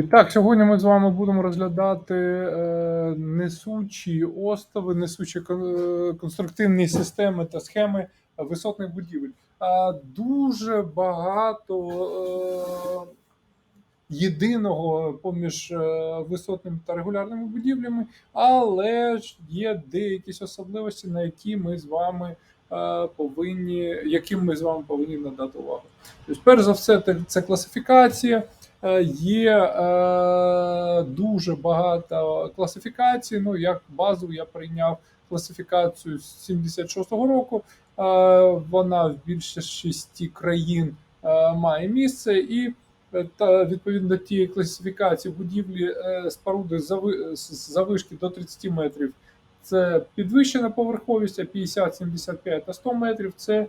І так, сьогодні ми з вами будемо розглядати е, несучі острови, несучі е, конструктивні системи та схеми висотних будівель. Дуже багато е, єдиного поміж висотними та регулярними будівлями, але ж є деякі особливості, на які ми з вами повинні, яким ми з вами повинні надати увагу. Тобто, перш за все, це класифікація. Е, Є е, дуже багато класифікацій. Ну, як базу я прийняв класифікацію з 76-го року. Е, Вона в більше більшості країн е, має місце, і е, та відповідно тієї класифікації будівлі е, споруди зави- завишки до 30 метрів. Це підвищена поверховість, а 50, 75 та 100 метрів це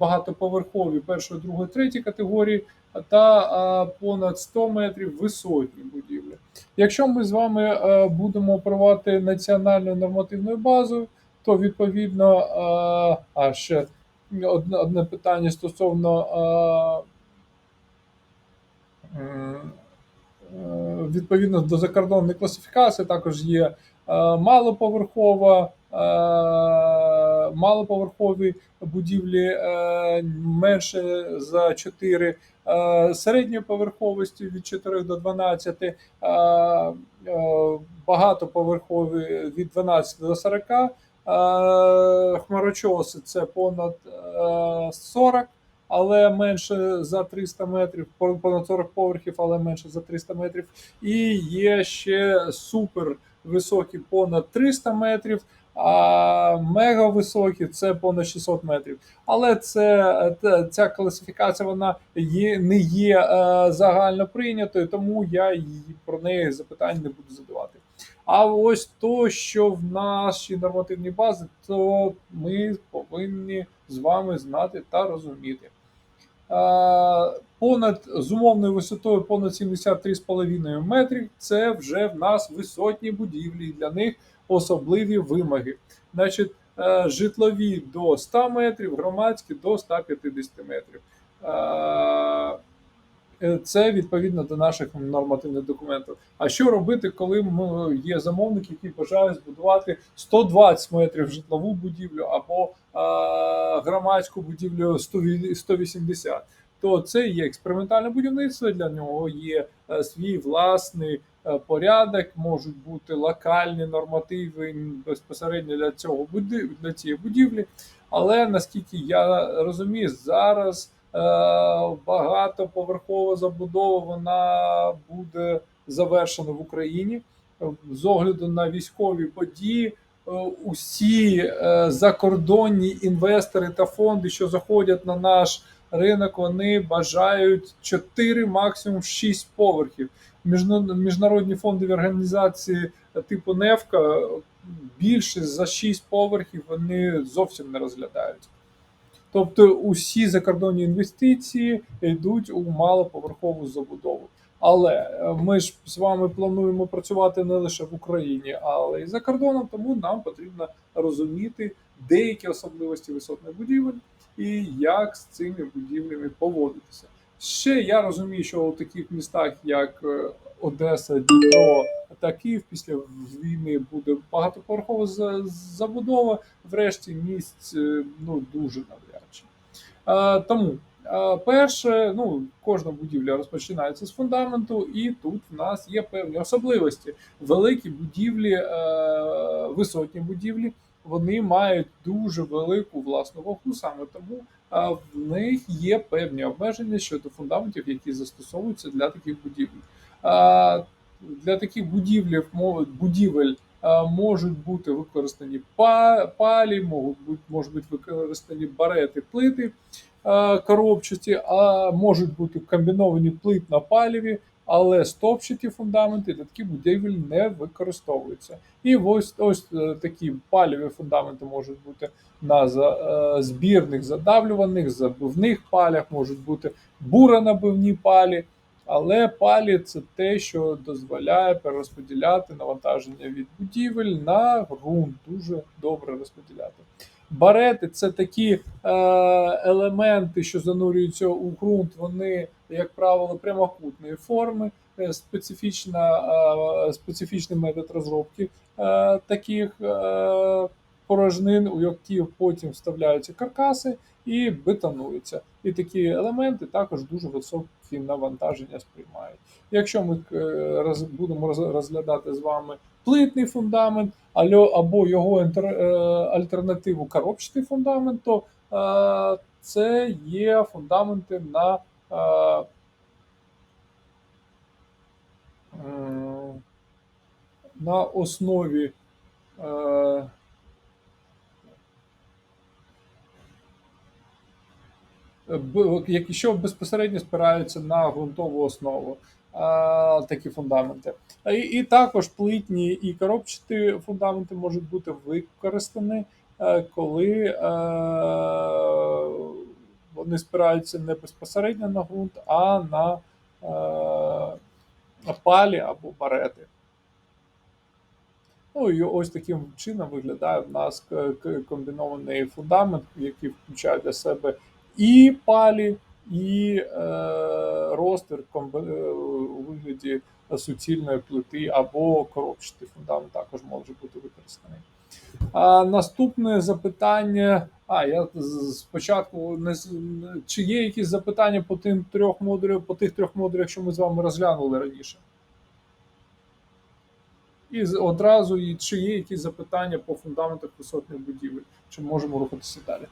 багатоповерхові першої, другої, третьої категорії та понад 100 метрів висотні будівлі. Якщо ми з вами е, будемо оперувати національною нормативною базою, то відповідно е, а ще одне, питання стосовно е, е, відповідно до закордонної класифікації, також є е, малоповерхова. Малоповерхові будівлі е, менше за 4 е, середньої поверховості від 4 до 12, е, багатоповерхові від 12 до 40, е, хмарочоси це понад е, 40, але менше за 300 метрів, понад 40 поверхів, але менше за 300 метрів. І є ще супер високі понад 300 метрів. А мега високі це понад 600 метрів. Але це ця класифікація вона є не є е, загально прийнятою, тому я її про неї запитань не буду задавати. А ось то, що в нашій нормативній базі, то ми повинні з вами знати та розуміти. Е, Понад з умовною висотою понад 73,5 метрів це вже в нас висотні будівлі, для них особливі вимоги. Значить, е, житлові до 100 метрів, громадські до 150 метрів. Е, Це відповідно до наших нормативних документів. А що робити, коли є замовник, який бажає збудувати 120 метрів житлову будівлю або е, громадську будівлю 180? То це є експериментальне будівництво. Для нього є свій власний порядок, можуть бути локальні нормативи безпосередньо для цього для цієї будівлі. Але наскільки я розумію, зараз е, багатоповерхова забудова вона буде завершена в Україні Е, з огляду на військові події. е, Усі е, закордонні інвестори та фонди, що заходять на наш ринок, вони бажають 4, максимум 6 поверхів. Міжна- Міжнародні фондові організації е, типу Невка е, більше за 6 поверхів вони зовсім не розглядають. Тобто усі закордонні інвестиції йдуть у малоповерхову забудову. Але е, ми ж з вами плануємо працювати не лише в Україні, але й за кордоном, тому нам потрібно розуміти деякі особливості висотних будівель і як з цими будівлями поводитися. Ще я розумію, що у таких містах, як е, Одеса, Дніпро та Київ, після війни буде багатоповерхова забудова. Врешті місць е, ну дуже навряд. Е, Тому перше, ну кожна будівля розпочинається з фундаменту, і тут в нас є певні особливості. Великі будівлі, висотні будівлі, вони мають дуже велику власну вагу, саме тому в них є певні обмеження щодо фундаментів, які застосовуються для таких будівель. Для таких будівлів будівель можуть бути використані па- палі, можуть бути, можуть бути використані барети, плити коробчості, а можуть бути комбіновані плит на паліві, але стовпчаті фундаменти для таких будівель не використовуються. І ось ось е, такі паліві фундаменти можуть бути на е, збірних задавлюваних, забивних палях, можуть бути буронабивні палі. Але палі це те, що дозволяє перерозподіляти навантаження від будівель на ґрунт. Дуже добре розподіляти. Барети це такі е, елементи, що занурюються у ґрунт. Вони, як правило, прямокутної форми. е, специфічна, е, специфічний метод розробки е, таких порожнин, у які потім вставляються каркаси і бетонуються. І такі елементи також дуже високі навантаження сприймають. Якщо ми будемо розглядати з вами плитний фундамент, або його альтернативу коробчатий фундамент, то це є фундаменти на на основі е, що безпосередньо спираються на ґрунтову основу. Такі фундаменти. І, і також плитні і коробчаті фундаменти можуть бути використані, е, коли е, вони спираються не безпосередньо на ґрунт, а на е, палі або барети. Ну і ось таким чином виглядає в нас комбінований фундамент, який включає для себе і палі, і е, розтир е, у вигляді суцільної плити або коробчатий фундамент також може бути використаний. А наступне запитання. А, я спочатку не чи є якісь запитання по тим трьох модулях, по тих трьох модулях, що ми з вами розглянули раніше? І одразу, і чи є якісь запитання по фундаментах висотних будівель, чи можемо рухатися далі?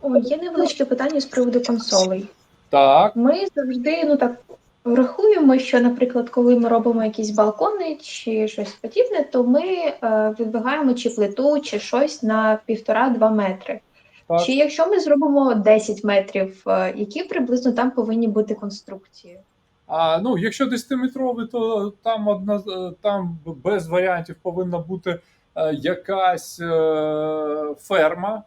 О, є невеличке питання з приводу консолей. Так, Ми завжди ну так рахуємо, що, наприклад, коли ми робимо якісь балкони чи щось подібне, то ми е, відбігаємо чи плиту, чи щось на півтора-два метри. так. Чи якщо ми зробимо 10 метрів, е, які приблизно там повинні бути конструкції? А ну, якщо 10-метровий, то там одна е, там без варіантів повинна бути е, якась е, ферма,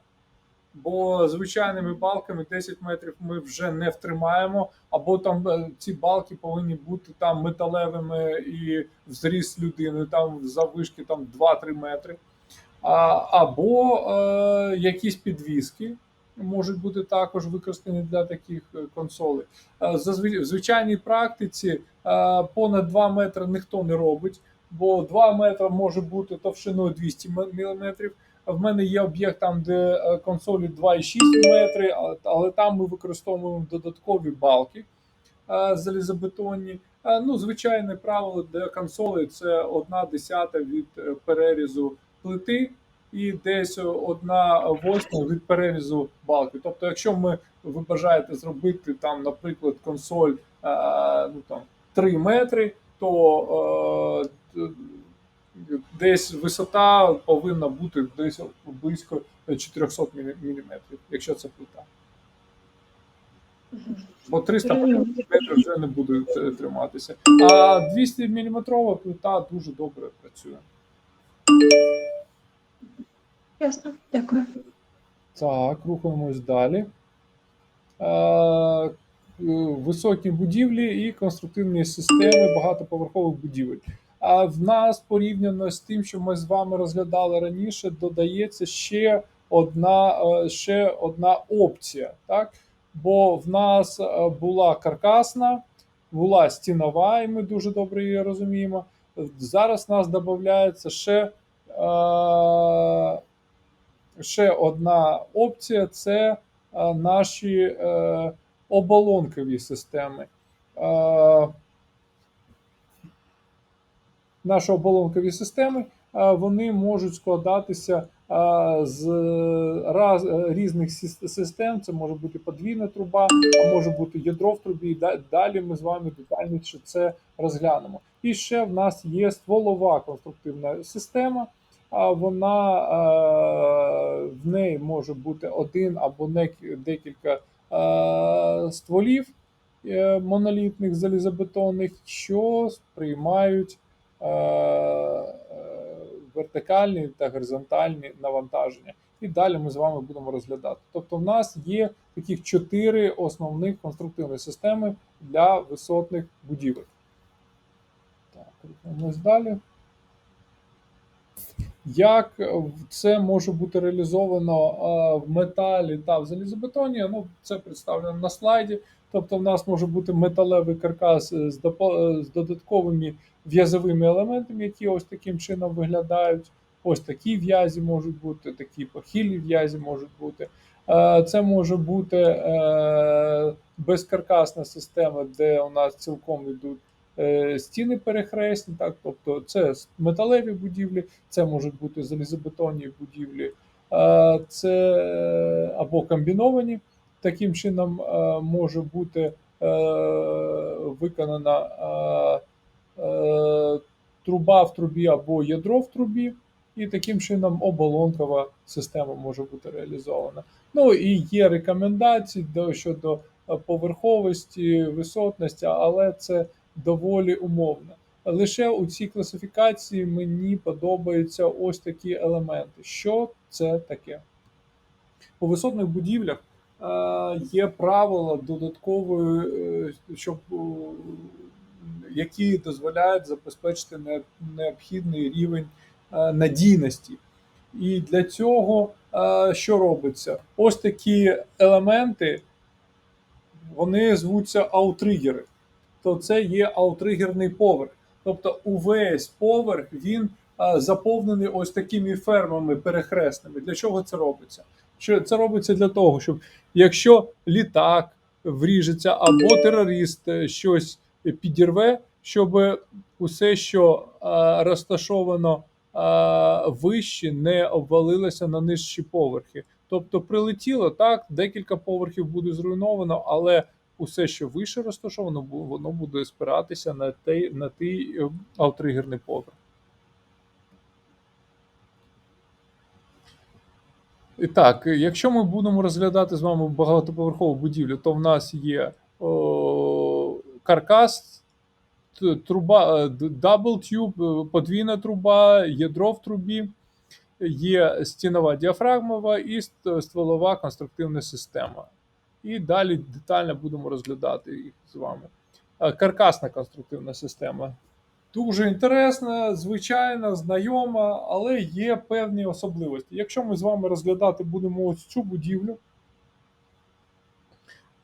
бо звичайними балками 10 метрів ми вже не втримаємо, або там е, ці балки повинні бути там металевими і зріст людини, там заввишки там 2-3 метри. А, або е, якісь підвіски можуть бути також використані для таких е, консолей. Е, Зазвичай в звичайній практиці е, понад 2 метри ніхто не робить, бо 2 метри може бути товщиною 200 мм. В мене є об'єкт там, де е, консолі 2,6 метри, але- там ми використовуємо додаткові балки е, залізобетонні. Е, Ну, звичайне правило для консолей це одна десята від перерізу плити і десь одна восьма від перерізу балки. Тобто, якщо ми ви бажаєте зробити там, наприклад, консоль ну, там, 3 метри, то десь висота повинна бути десь близько 400 мм, якщо це плита. Бо 300 Зрозуміло. метрів вже не буде триматися. А 200 мм плита дуже добре працює. Ясно, дякую. Так, рухаємось далі. Е, Високі будівлі і конструктивні системи багатоповерхових будівель. А в нас порівняно з тим, що ми з вами розглядали раніше, додається ще одна, е, ще одна опція. Так? Бо в нас е, була каркасна, була стінова, і ми дуже добре її розуміємо. Зараз в нас додається ще. е, ще одна опція це наші оболонкові системи. Наші оболонкові системи вони можуть складатися з раз, е, різних систем. Це може бути подвійна труба, а може бути ядро в трубі. Далі ми з вами детальніше це розглянемо. І ще в нас є стволова конструктивна система. А вона в неї може бути один або декілька стволів е, монолітних залізобетонних, що сприймають вертикальні та горизонтальні навантаження. І далі ми з вами будемо розглядати. Тобто, в нас є таких чотири основних конструктивні системи для висотних будівель. Так, рухаємось далі. Як це може бути реалізовано е, в металі та в залізобетоні? Ну, це представлено на слайді. Тобто, в нас може бути металевий каркас з, з додатковими в'язовими елементами, які ось таким чином виглядають. Ось такі в'язі можуть бути, такі похилі в'язі можуть бути. Е, Це може бути е, безкаркасна система, де у нас цілком йдуть е, стіни перехресні, так, тобто це металеві будівлі, це можуть бути залізобетонні будівлі, це або комбіновані. Таким чином е, може бути е, виконана е, труба в трубі або ядро в трубі, і таким чином оболонкова система може бути реалізована. Ну і є рекомендації щодо поверховості, висотності, але це доволі умовно. Лише у цій класифікації мені подобаються ось такі елементи. Що це таке? У висотних будівлях є правила додаткової, е, щоб е, які дозволяють забезпечити необхідний рівень е, надійності. І для цього е, що робиться? Ось такі елементи, вони звуться аутригери. То це є аутригерний поверх. Тобто увесь поверх він е, заповнений ось такими фермами перехресними. Для чого це робиться? Що це робиться для того, щоб якщо літак вріжеться або терорист е, щось підірве, щоб усе, що е, розташовано е, вище, не обвалилося на нижчі поверхи. Тобто прилетіло так, декілька поверхів буде зруйновано, але усе, що вище розташовано, воно буде спиратися на той, на той аутригерний поверх. І так, якщо ми будемо розглядати з вами багатоповерхову будівлю, то в нас є о, каркас, труба, е, д- double tube, е, подвійна труба, ядро в трубі, є стінова діафрагмова і стволова конструктивна система. І далі детально будемо розглядати їх з вами. Е, Каркасна конструктивна система. Дуже інтересна, звичайна, знайома, але є певні особливості. Якщо ми з вами розглядати будемо ось цю будівлю,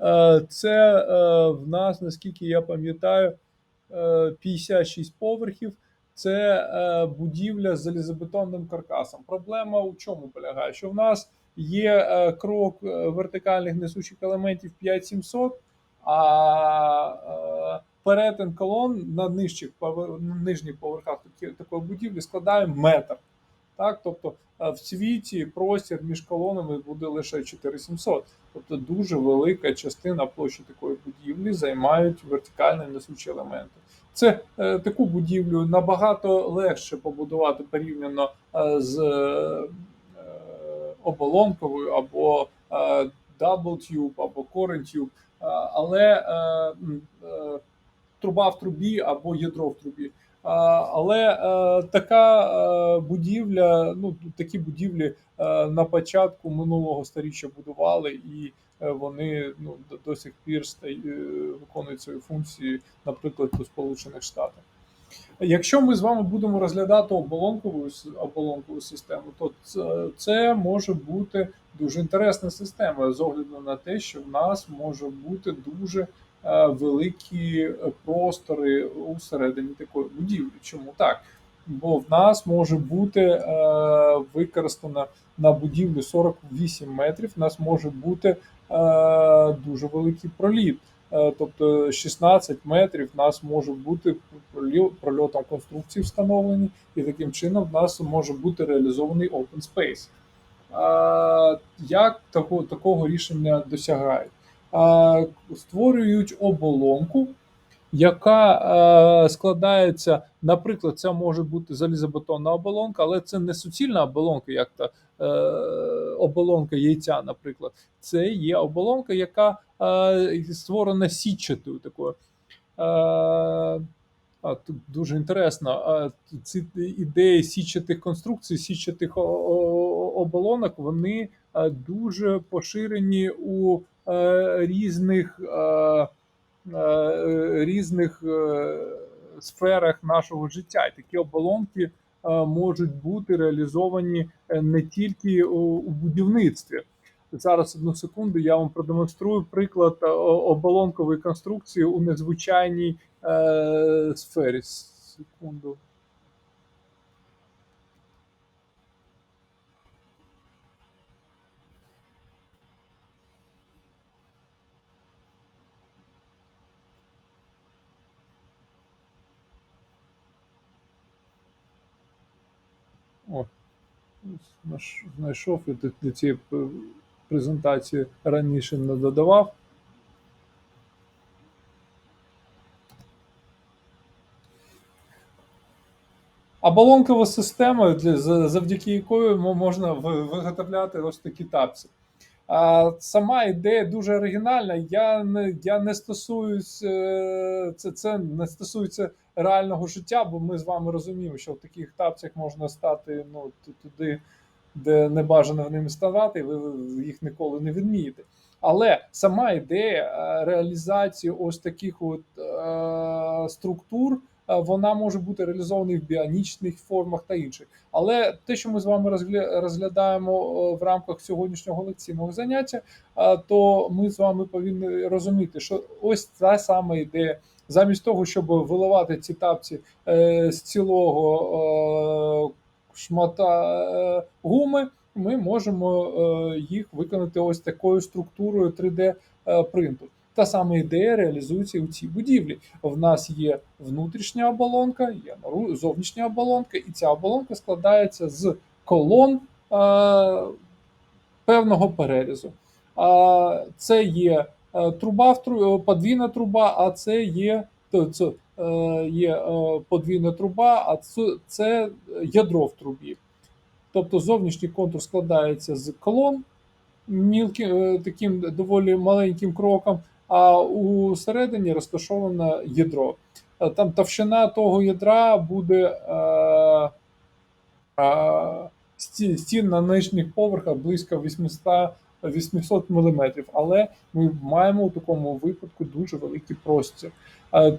е, це е, в нас, наскільки я пам'ятаю, е, 56 поверхів. Це е, будівля з залізобетонним каркасом. Проблема у чому полягає? Що в нас є е, крок е, вертикальних несучих елементів 5700, а е, перетин колон на нижчих на нижніх поверхах такої будівлі складає метр. Так, тобто е, в світі простір між колонами буде лише 4700. Тобто дуже велика частина площі такої будівлі займають вертикальні несучі елементи. Це е, таку будівлю набагато легше побудувати порівняно е, з е, оболонковою або е, double tube, або core tube, е, але е, е, труба в трубі або ядро в трубі. Але е, така е, будівля, ну такі будівлі е, на початку минулого сторіччя будували, і вони ну до, сих пір виконують свої функції, наприклад, у Сполучених Штатах. Якщо ми з вами будемо розглядати оболонкову оболонкову систему, то це, це може бути дуже інтересна система з огляду на те, що в нас може бути дуже великі е, простори усередині такої будівлі. Чому так? Бо в нас може бути е, використана на будівлю 48 метрів. В нас може бути е, дуже великий проліт. Е, Тобто 16 метрів в нас може бути прольотом конструкції встановлені, і таким чином в нас може бути реалізований open space. А, Як такого, такого рішення досягають? А, Створюють оболонку, яка е, складається, наприклад, це може бути залізобетонна оболонка, але це не суцільна оболонка, як та е, оболонка яйця, наприклад. Це є оболонка, яка е, створена сітчатою такою. Е, а, тут дуже інтересно. А, ці ідеї сітчатих конструкцій, о- оболонок, вони е, дуже поширені у е, різних, е, е, різних е, сферах нашого життя. І такі оболонки е, можуть бути реалізовані е, не тільки у, будівництві. Зараз одну секунду я вам продемонструю приклад е, оболонкової конструкції у незвичайній е, сфері. Секунду. О, знаш- знайшов і до цієї презентації раніше не додавав. Оболонкова система, завдяки якої можна виготовляти ось такі тапці. А сама ідея дуже оригінальна. Я не, я не стосуюсь, е, це, це не стосується реального життя, бо ми з вами розуміємо, що в таких тапцях можна стати ну, туди, де не бажано в ними ставати, і ви їх ніколи не відмієте. Але сама ідея е, реалізації ось таких от е, структур, вона може бути реалізована в біонічних формах та інших. Але те, що ми з вами розглядаємо е, в рамках сьогоднішнього лекційного заняття, е, то ми з вами повинні розуміти, що ось та сама ідея. Замість того, щоб виливати ці тапці е, з цілого е, шмата е, гуми, ми можемо е, їх виконати ось такою структурою 3D е, принту. Та сама ідея реалізується у цій будівлі. В нас є внутрішня оболонка, є зовнішня оболонка, і ця оболонка складається з колон е, певного перерізу. А це є е, труба, в е, подвійна труба, а це є, це, є е, подвійна труба, а це, це ядро в трубі. Тобто зовнішній контур складається з колон мілким, таким доволі маленьким кроком, а у середині розташоване ядро. Е, Там товщина того ядра буде е, е, стін на нижніх поверхах близько 800 800 мм, але ми маємо у такому випадку дуже великий простір.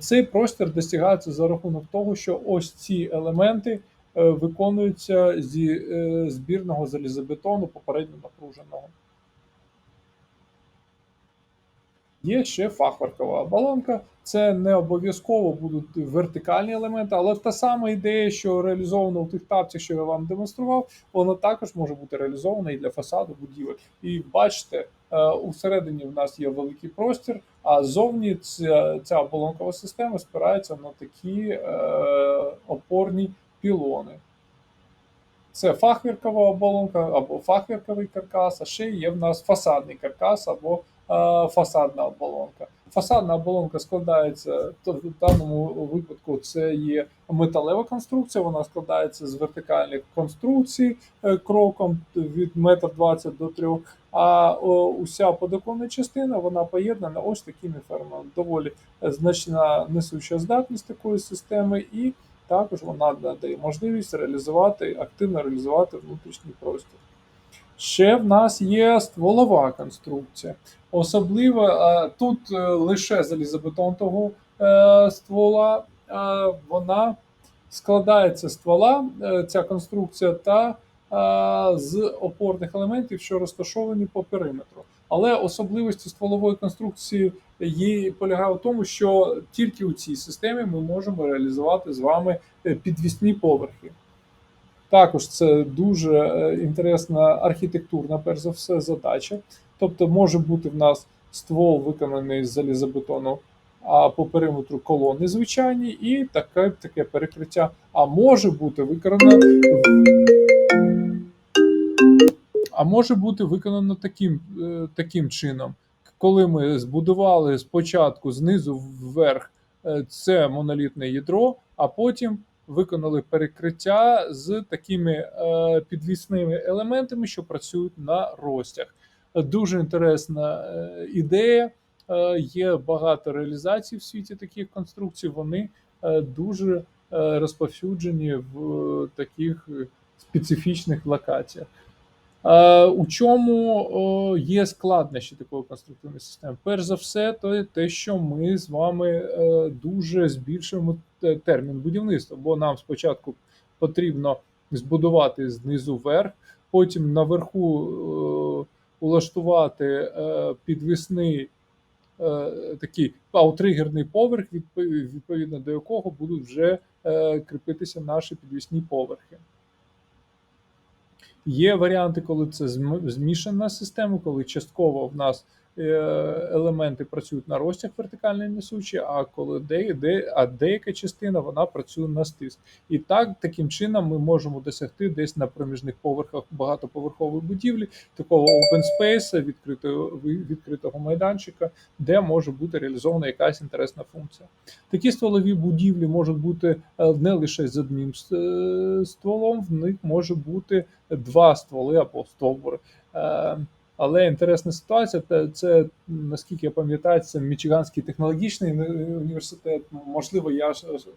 Цей простір досягається за рахунок того, що ось ці елементи виконуються зі збірного залізобетону попередньо напруженого. Є ще фахверкова оболонка. Це не обов'язково будуть вертикальні елементи, але та сама ідея, що реалізована у тих тапцях, що я вам демонстрував, вона також може бути реалізована і для фасаду будівель. І бачите, е, усередині в нас є великий простір, а зовні ця, ця оболонкова система спирається на такі е, опорні пілони. Це фахверкова оболонка або фахверковий каркас, а ще є в нас фасадний каркас або фасадна оболонка. Фасадна оболонка складається то в даному випадку. Це є металева конструкція. Вона складається з вертикальних конструкцій е, кроком від 1,20 м до 3 А уся подоконна частина вона поєднана ось такими формами. Доволі значна несуща здатність такої системи, і також вона надає можливість реалізувати активно реалізувати внутрішній простір. Ще в нас є стволова конструкція. Особливо е, тут е, лише залізобетон того е, ствола, вона складається ствола, ця конструкція, та з опорних елементів, що розташовані по периметру. Але особливості стволової конструкції її полягає в тому, що тільки у цій системі ми можемо реалізувати з вами підвісні поверхи. Також це дуже е, інтересна архітектурна, перш за все, задача. Тобто, може бути в нас ствол виконаний з залізобетону, а по периметру колони звичайні, і таке, таке перекриття. А може бути виконано а може бути виконано таким, е, таким чином, коли ми збудували спочатку знизу вверх е, це монолітне ядро, а потім виконали перекриття з такими е, підвісними елементами, що працюють на розтяг. Дуже інтересна е, ідея. Е, Є багато реалізацій в світі таких конструкцій. Вони дуже розповсюджені в таких специфічних локаціях. Е, У чому є складнощі такої конструктивної системи? Перш за все, то те, що ми з вами е, дуже збільшуємо термін будівництва, бо нам спочатку потрібно збудувати знизу вверх, потім наверху е, улаштувати підвісний такий аутригерний поверх, відповідно до якого будуть вже кріпитися наші підвісні поверхи. Є варіанти, коли це зм- змішана система, коли частково в нас елементи працюють на розтяг вертикальний несучий, а коли де, де, а деяка частина вона працює на стиск. І так таким чином ми можемо досягти десь на проміжних поверхах багатоповерхової будівлі такого open space, відкритого відкритого майданчика, де може бути реалізована якась інтересна функція. Такі стволові будівлі можуть бути е, не лише з одним е, стволом, в них може бути два стволи або стовбури. Е, Але інтересна ситуація, це, це наскільки я пам'ятаю, це Мічиганський технологічний університет. Можливо, я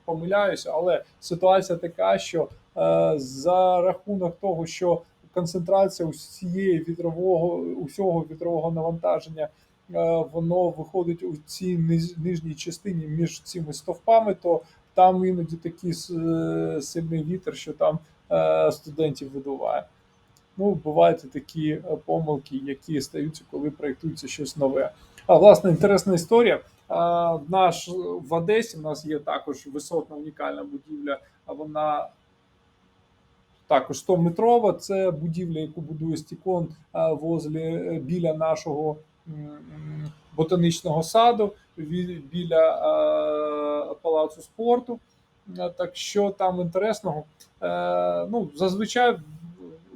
помиляюся, але ситуація така, що е, за рахунок того, що концентрація усієї вітрового усього вітрового навантаження е, воно виходить у цій нижній частині між цими стовпами, то там іноді такий е, сильний вітер, що там е, студентів видуває. Ну, бувають і такі е, помилки, які стаються, коли проєктується щось нове. А власне інтересна історія. А, наш в Одесі в нас є також висотна унікальна будівля. А вона також 100 метрова. Це будівля, яку будує Стікон возле е, біля нашого ботанічного саду, біля а, палацу спорту. Так що там інтересного? Е, ну, зазвичай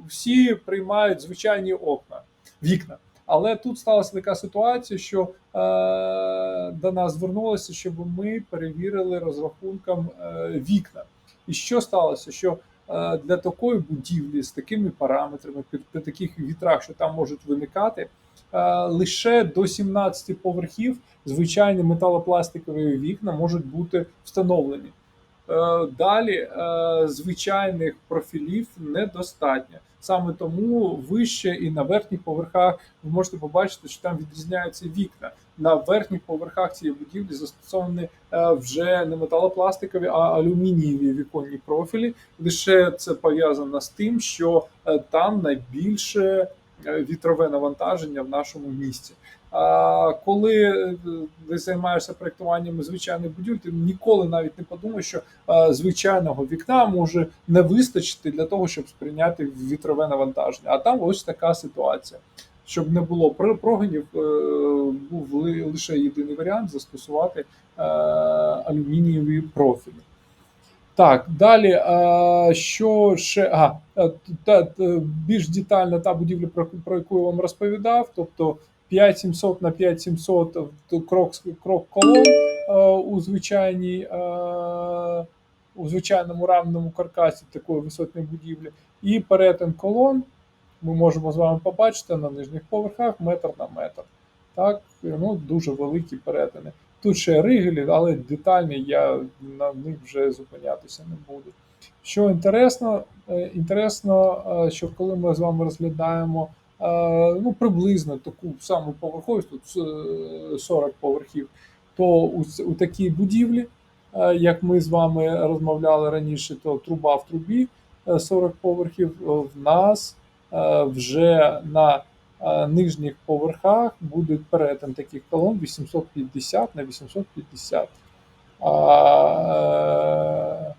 всі приймають звичайні окна, вікна. Але тут сталася така ситуація, що е, до нас звернулося, щоб ми перевірили розрахунком е, вікна. І що сталося? Що е, для такої будівлі з такими параметрами, при, при таких вітрах, що там можуть виникати, е, лише до 17 поверхів звичайні металопластикові вікна можуть бути встановлені. Е, Далі е, звичайних профілів недостатньо. Саме тому вище і на верхніх поверхах ви можете побачити, що там відрізняються вікна. На верхніх поверхах цієї будівлі застосовані е, вже не металопластикові, а алюмінієві віконні профілі. Лише це пов'язано з тим, що е, там найбільше е, вітрове навантаження в нашому місті. А коли е, ти займаєшся проєктуванням звичайних будівель, ти ніколи навіть не подумаєш, що е, звичайного вікна може не вистачити для того, щоб сприйняти вітрове навантаження. А там ось така ситуація. Щоб не було пр- прогинів, е, був лише єдиний варіант застосувати е, алюмінієві профілі. Так, далі, що ще? Е, та, та, більш детально та будівля, про яку я вам розповідав, тобто 5700 на 5700 крок, крок колон е, у звичайній е, у звичайному рамному каркасі такої висотної будівлі, і перетин колон ми можемо з вами побачити на нижніх поверхах метр на метр. Так, ну дуже великі перетини. Тут ще ригелі, але детальні я на них вже зупинятися не буду. Що інтересно, е, інтересно, е, що коли ми з вами розглядаємо е, ну, приблизно таку саму поверховість, тут е, 40 поверхів, то у, у такій будівлі, е, як ми з вами розмовляли раніше, то труба в трубі е, 40 поверхів, е, в нас е, вже на е, нижніх поверхах буде перетин таких колон 850 на 850. А, е,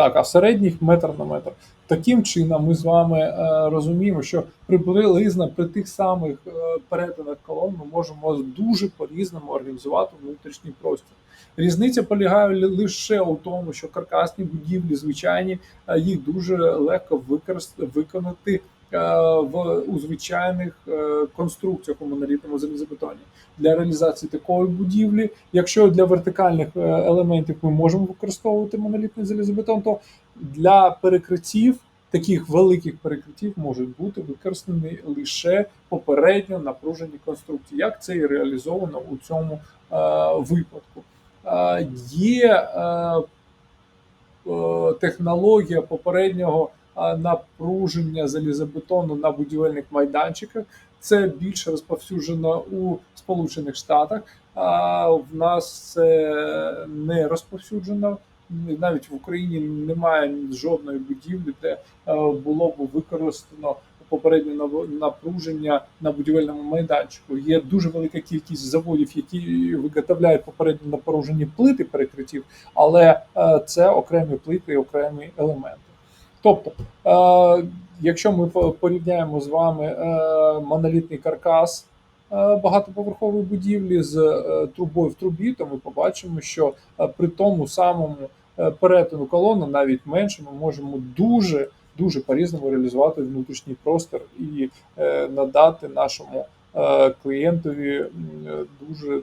так, а середніх метр на метр. Таким чином, ми з вами е, розуміємо, що приблизно при тих самих е, перетинах колон ми можемо дуже по-різному організувати внутрішній простір. Різниця полягає лише у тому, що каркасні будівлі, звичайні, е, їх дуже легко виконати в у звичайних е, конструкціях у монолітному залізобетоні. Для реалізації такої будівлі, якщо для вертикальних е, елементів ми можемо використовувати монолітний залізобетон, то для перекриттів таких великих перекриттів можуть бути використані лише попередньо напружені конструкції, як це і реалізовано у цьому е, випадку. Е, є е, е, технологія попереднього е, напруження залізобетону на будівельних майданчиках. Це більше розповсюджено у Сполучених Штатах. А в нас це не розповсюджено навіть в Україні немає жодної будівлі, де було б використано попереднє напруження на будівельному майданчику. Є дуже велика кількість заводів, які виготовляють попередньо напружені плити перекриттів, але це окремі плити, і окремі елементи. Тобто, е, якщо ми порівняємо з вами е, монолітний каркас е, багатоповерхової будівлі з трубою в трубі, то ми побачимо, що при тому самому перетину колони, навіть менше, ми можемо дуже дуже по-різному реалізувати внутрішній простір і надати нашому клієнтові дуже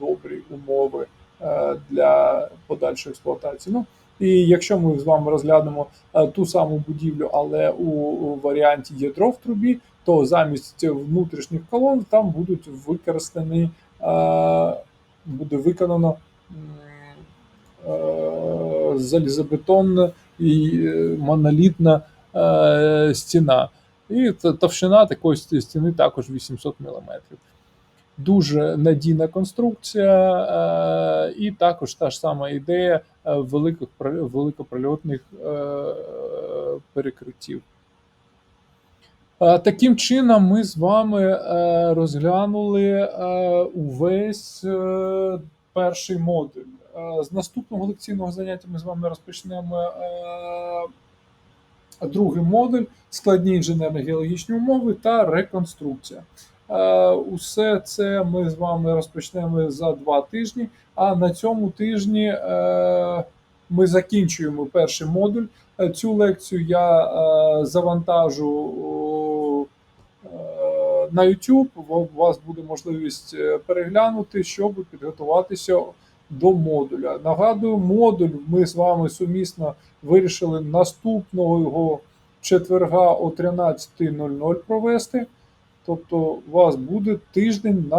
добрі умови для подальшої експлуатації. Ну і якщо ми з вами розглянемо е, ту саму будівлю, але у, варіанті ядро в трубі, то замість внутрішніх колон там будуть використані, е, буде виконано е, залізобетонна і монолітна стіна. І товщина такої стіни також 800 мм. Дуже надійна конструкція, е, і також та ж сама ідея е, великих великопрольотних е, перекриттів. Таким чином, ми з вами розглянули увесь перший модуль. З наступного лекційного заняття ми з вами розпочнемо другий модуль складні інженерно-геологічні умови та реконструкція. Е, Усе це ми з вами розпочнемо за два тижні. А на цьому тижні е, ми закінчуємо перший модуль. Е, Цю лекцію я завантажу на YouTube. У вас буде можливість переглянути, щоб підготуватися до модуля. Нагадую, модуль ми з вами сумісно вирішили наступного його четверга о 13.00 провести. Тобто, у вас буде тиждень на